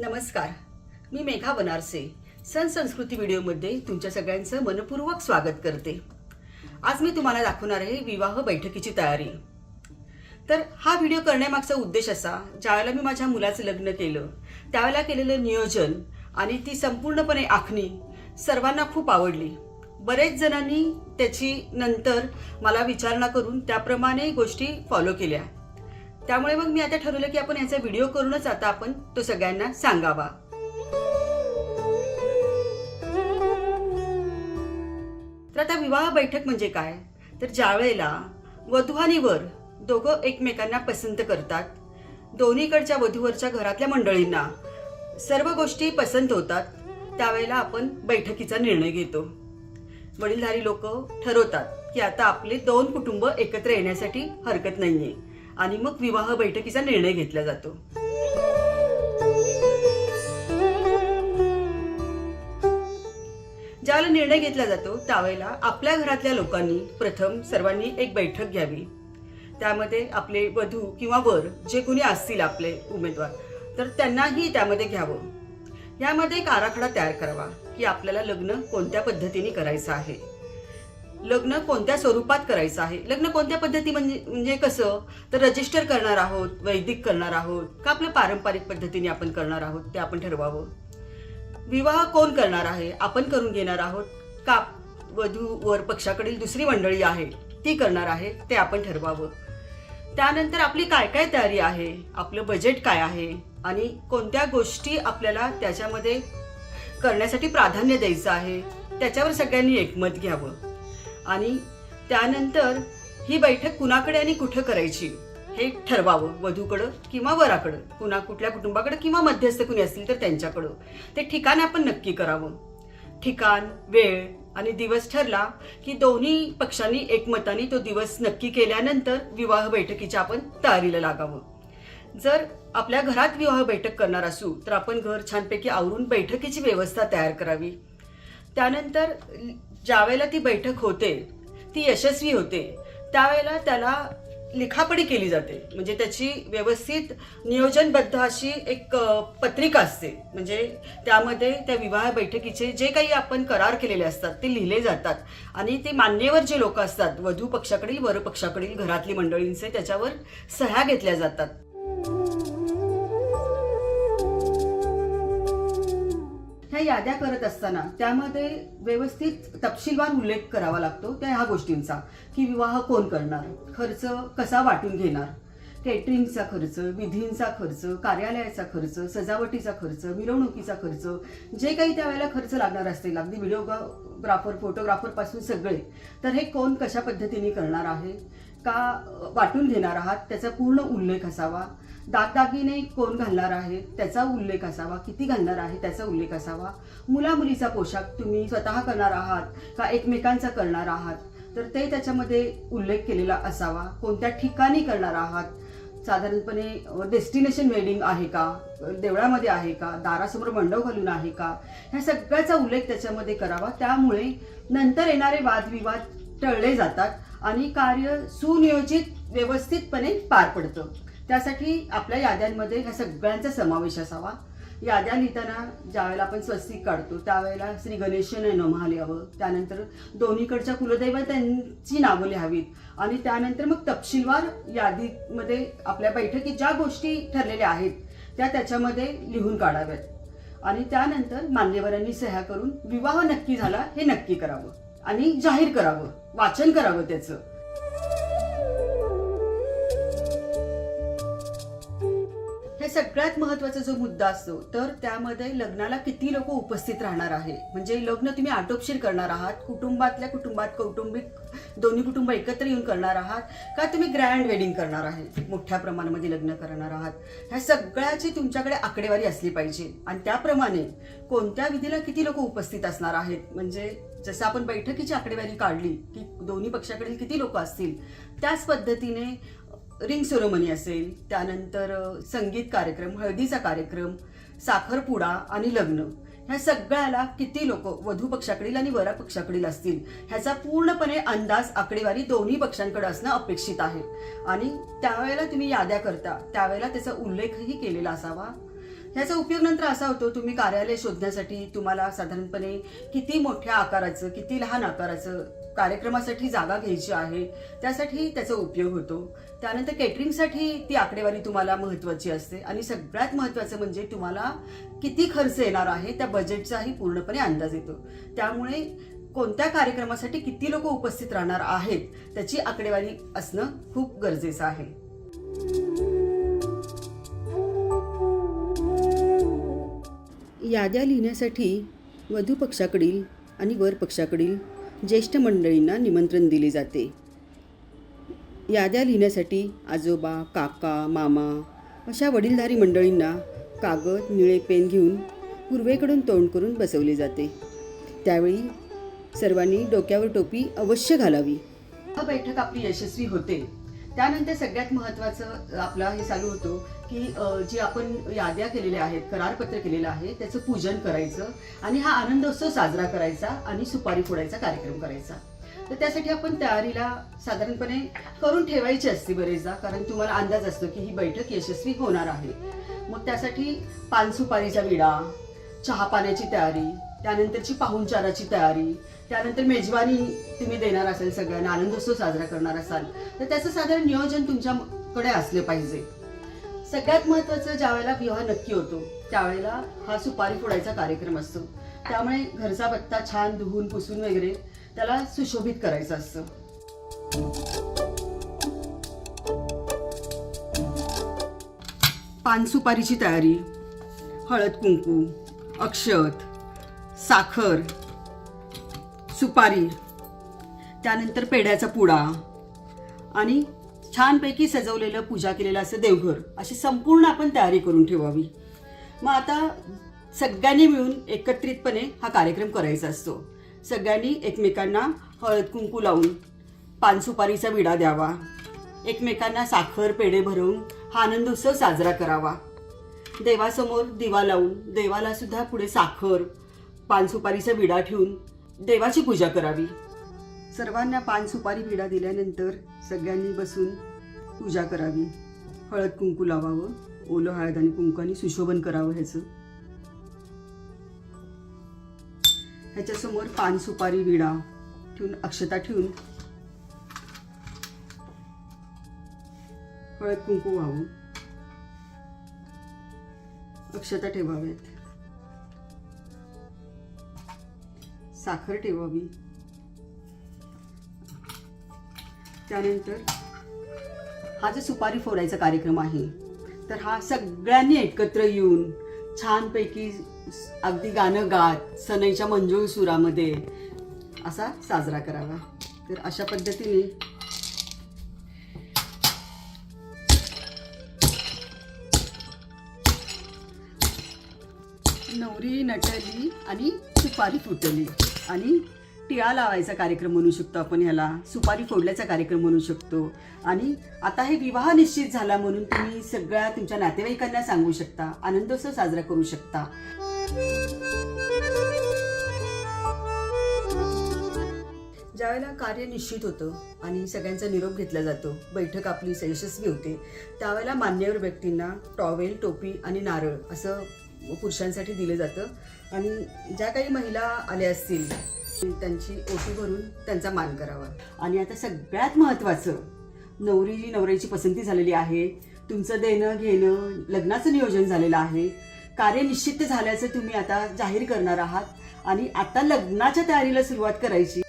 नमस्कार. मी मेघा बनारसे. सण संस्कृती व्हिडिओमध्ये तुमच्या सगळ्यांचं मनपूर्वक स्वागत करते. आज मी तुम्हाला दाखवणार आहे विवाह बैठकीची तयारी. तर हा व्हिडिओ करण्यामागचा उद्देश असा ज्यावेळेला मी माझ्या मुलाचं लग्न केलं त्यावेळेला केलेलं नियोजन आणि ती संपूर्णपणे आखणी सर्वांना खूप आवडली. बरेच जणांनी त्याची नंतर मला विचारणा करून त्याप्रमाणे गोष्टी फॉलो केल्या. त्यामुळे मग मी आता ठरवलं की आपण याचा व्हिडिओ करूनच आता आपण तो सगळ्यांना सांगावा. तर आता विवाह बैठक म्हणजे काय? तर ज्यावेळेला वधू आणि वर दोघं एकमेकांना पसंत करतात दोन्हीकडच्या वधूवरच्या घरातल्या मंडळींना सर्व गोष्टी पसंत होतात त्यावेळेला आपण बैठकीचा निर्णय घेतो. वडीलधारी लोक ठरवतात की आता आपले दोन कुटुंब एकत्र येण्यासाठी हरकत नाहीये. आणि मग विवाह बैठकीचा निर्णय घेतला जातो. ज्यावेळेला निर्णय घेतला जातो त्यावेळेला आपल्या घरातल्या लोकांनी प्रथम सर्वांनी एक बैठक घ्यावी. त्यामध्ये आपले वधू किंवा वर जे कोणी असतील आपले उमेदवार तर त्यांनाही त्यामध्ये घ्यावं. यामध्ये एक आराखडा तयार करावा की आपल्याला लग्न कोणत्या पद्धतीने करायचं आहे. लग्न कोणत्या स्वरूपात करायचं आहे? लग्न कोणत्या पद्धती म्हणजे म्हणजे कसं? तर रजिस्टर करणार आहोत वैदिक करणार आहोत का आपलं पारंपरिक पद्धतीने आपण करणार आहोत ते आपण ठरवावं. विवाह कोण करणार आहे? आपण करून घेणार आहोत. का वधू वर पक्षाकडील दुसरी मंडळी आहे ती करणार आहे ते आपण ठरवावं. त्यानंतर आपली काय काय तयारी आहे? आपलं बजेट काय आहे? आणि कोणत्या गोष्टी आपल्याला त्याच्यामध्ये करण्यासाठी प्राधान्य द्यायचं आहे? त्याच्यावर सगळ्यांनी एकमत घ्यावं. आणि त्यानंतर ही बैठक कुणाकडे आणि कुठं करायची हे ठरवावं वधूकडं किंवा वराकडं. कुणा कुठल्या कुटुंबाकडं किंवा मध्यस्थ कुणी असतील तर त्यांच्याकडं. ते ठिकाण आपण नक्की करावं. ठिकाण वेळ आणि दिवस ठरला की दोन्ही पक्षांनी एकमताने तो दिवस नक्की केल्यानंतर विवाह बैठकीच्या आपण तयारीला लागावं. जर आपल्या घरात विवाह बैठक करणार असू तर आपण घर छानपैकी आवरून बैठकीची व्यवस्था तयार करावी. त्यानंतर ज्यावेळेला ती बैठक होते ती यशस्वी होते त्यावेळेला त्याला लिखापडी केली जाते. म्हणजे त्याची व्यवस्थित नियोजनबद्ध अशी एक पत्रिका असते. म्हणजे त्यामध्ये त्या विवाह बैठकीचे जे काही आपण करार केलेले असतात ते लिहिले जातात. आणि ते मान्यवर जे लोक असतात वधू पक्षाकडील वर पक्षाकडील घरातली मंडळींचे त्याच्यावर सह्या घेतल्या जातात. ह्या याद्या करत असताना त्यामध्ये व्यवस्थित तपशीलवार उल्लेख करावा लागतो त्या ह्या गोष्टींचा की विवाह कोण करणार? खर्च कसा वाटून घेणार? केटरिंगचा खर्च विधींचा खर्च कार्यालयाचा खर्च सजावटीचा खर्च मिरवणुकीचा खर्च जे काही त्यावेळेला खर्च लागणार असतील अगदी व्हिडिओग्राफर फोटोग्राफरपासून सगळे तर हे कोण कशा पद्धतीने करणार आहे? का वाटून घेणार आहात त्याचा पूर्ण उल्लेख असावा. दागदागिने कोण घालणार आहे त्याचा उल्लेख असावा. किती घालणार आहे त्याचा उल्लेख असावा. मुलामुलीचा पोशाख तुम्ही स्वतः करणार आहात का एकमेकांचा करणार आहात? तर ते त्याच्यामध्ये उल्लेख केलेला असावा. कोणत्या ठिकाणी करणार आहात? साधारणपणे डेस्टिनेशन वेडिंग आहे का? देवळामध्ये आहे का? दारासमोर मंडव घालून आहे का? ह्या सगळ्याचा उल्लेख त्याच्यामध्ये करावा. त्यामुळे नंतर येणारे वादविवाद टळले जातात आणि कार्य सुनियोजित व्यवस्थितपणे पार पडतं. त्यासाठी आपल्या याद्यांमध्ये ह्या सगळ्यांचा समावेश असावा. याद्या लिहिताना ज्यावेळेला आपण स्वस्तिक काढतो त्यावेळेला श्री गणेशन नमः लिहावं त्यानंतर दोन्हीकडच्या कुलदैवतांची नावं लिहावीत आणि त्यानंतर मग तपशीलवार यादीमध्ये आपल्या बैठकीत ज्या गोष्टी ठरलेल्या आहेत त्या त्याच्यामध्ये लिहून काढाव्यात. आणि त्यानंतर मान्यवरांनी सह्या करून विवाह नक्की झाला हे नक्की करावं. आणि जाहीर करावं वाचन करावं त्याचं. सगळ्यात महत्त्वाचा जो मुद्दा असतो तर त्यामध्ये लग्नाला किती लोक उपस्थित राहणार आहे? म्हणजे लग्न तुम्ही आटोपशीर करणार आहात कुटुंबातल्या कुटुंबात कौटुंबिक दोन्ही कुटुंब एकत्र येऊन करणार आहात का तुम्ही ग्रँड वेडिंग करणार आहे मोठ्या प्रमाणामध्ये लग्न करणार आहात? ह्या सगळ्याची तुमच्याकडे आकडेवारी असली पाहिजे. आणि त्याप्रमाणे कोणत्या विधीला किती लोक उपस्थित असणार आहेत? म्हणजे जसं आपण बैठकीची आकडेवारी काढली की दोन्ही पक्षाकडील किती लोक असतील त्याच पद्धतीने रिंग सेरोमनी असेल त्यानंतर संगीत कार्यक्रम हळदीचा कार्यक्रम साखरपुडा आणि लग्न. ह्या सगळ्याला किती लोक वधू पक्षाकडील आणि वरा पक्षाकडील असतील ह्याचा पूर्णपणे अंदाज आकडेवारी दोन्ही पक्षांकडे असणं अपेक्षित आहे. आणि त्यावेळेला तुम्ही याद्या करता त्यावेळेला त्याचा उल्लेखही केलेला असावा. ह्याचा उपयोग नंतर असा होतो तुम्ही कार्यालय शोधण्यासाठी तुम्हाला साधारणपणे किती मोठ्या आकाराचं किती लहान आकाराचं कार्यक्रमासाठी जागा घ्यायची आहे त्यासाठी त्याचा उपयोग होतो. त्यानंतर केटरिंगसाठी ती आकडेवारी तुम्हाला महत्त्वाची असते आणि सगळ्यात महत्त्वाचं म्हणजे तुम्हाला किती खर्च येणार आहे त्या बजेटचाही पूर्णपणे अंदाज येतो. त्यामुळे कोणत्या कार्यक्रमासाठी किती लोक उपस्थित राहणार आहेत त्याची आकडेवारी असणं खूप गरजेचं आहे. याद्या लिहिण्यासाठी वधू पक्षाकडील आणि वर पक्षाकडील ज्येष्ठ मंडळींना निमंत्रण दिले जाते. याद्या लिहिण्यासाठी आजोबा काका मामा अशा वडीलधारी मंडळींना कागद निळे पेन घेऊन पूर्वेकडून तोंड करून बसवले जाते. त्यावेळी सर्वांनी डोक्यावर टोपी अवश्य घालावी. हा बैठक आपली यशस्वी होते. त्यानंतर सगळ्यात महत्वाचं आपला हे चालू होतो की जे आपण याद्या केलेल्या आहेत करारपत्र केलेलं आहे त्याचं पूजन करायचं आणि हा आनंदोत्सव साजरा करायचा आणि सुपारी फोडायचा कार्यक्रम करायचा. तर त्यासाठी आपण तयारीला साधारणपणे करून ठेवायची असते बरेचदा कारण तुम्हाला अंदाज असतो की ही बैठक यशस्वी होणार आहे. मग त्यासाठी पानसुपारीचा विडा चहा पाण्याची तयारी त्यानंतरची पाहुणचाराची तयारी त्यानंतर मेजवानी तुम्ही देणार असाल सगळ्यांना आनंदोत्सव साजरा करणार असाल तर त्याचं साधारण नियोजन तुमच्याकडे असलं पाहिजे. सगळ्यात महत्त्वाचं ज्यावेळेला विवाह नक्की होतो त्यावेळेला हा सुपारी फोडायचा कार्यक्रम असतो. त्यामुळे घरचा पत्ता छान धुवून पुसून वगैरे त्याला सुशोभित करायचं असतं. पानसुपारीची तयारी हळद कुंकू अक्षत साखर सुपारी त्यानंतर पेढ्याचा पुडा आणि छानपैकी सजवलेलं पूजा केलेलं असं देवघर अशी संपूर्ण आपण तयारी करून ठेवावी. मग आता सगळ्यांनी मिळून एकत्रितपणे हा कार्यक्रम करायचा असतो. सगळ्यांनी एकमेकांना हळद कुंकू लावून पानसुपारीचा विडा द्यावा. एकमेकांना साखर पेढे भरवून हा आनंदोत्सव साजरा करावा. देवासमोर दिवा लावून देवालासुद्धा पुढे साखर पानसुपारीचा विडा ठेवून देवाची पूजा करावी. सर्वांना पान सुपारी विडा दिल्यानंतर सगळ्यांनी बसून पूजा करावी. हळद कुंकू लावावं ओलं हळद आणि कुंकाने सुशोभन करावं ह्याचं. ह्याच्यासमोर पान सुपारी विडा ठेवून अक्षता ठेवून हळद कुंकू व्हावं अक्षता ठेवाव्यात. साखर ठेवावी. त्यानंतर हा जो सुपारी फोडायचा कार्यक्रम आहे तर हा सगळ्यांनी एकत्र येऊन छानपैकी अगदी गाणं गात सनईच्या मंजूळ सुरामध्ये असा साजरा करावा. तर अशा पद्धतीने नवरी नटली आणि सुपारी फुटली. आणि टिळा लावायचा कार्यक्रम म्हणू शकतो आपण ह्याला सुपारी फोडल्याचा कार्यक्रम म्हणू शकतो. आणि आता हे विवाह निश्चित झाला म्हणून तुम्ही सगळ्या तुमच्या नातेवाईकांना सांगू शकता आनंदोत्सव साजरा करू शकता. ज्यावेळेला कार्य निश्चित होतं आणि सगळ्यांचा निरोप घेतला जातो बैठक आपली यशस्वी होते त्यावेळेला मान्यवर व्यक्तींना टॉवेल टोपी आणि नारळ असं पुरुषांसाठी दिलं जातं. आणि ज्या काही महिला आल्या असतील त्यांची ओटी भरून त्यांचा मान करावा. आणि आता सगळ्यात महत्त्वाचं नवरी जी नवऱ्याची पसंती झालेली आहे. तुमचं देणं घेणं लग्नाचं नियोजन झालेलं आहे. कार्य निश्चित झाल्याचं तुम्ही आता जाहीर करणार आहात. आणि आता लग्नाच्या तयारीला सुरुवात करायची.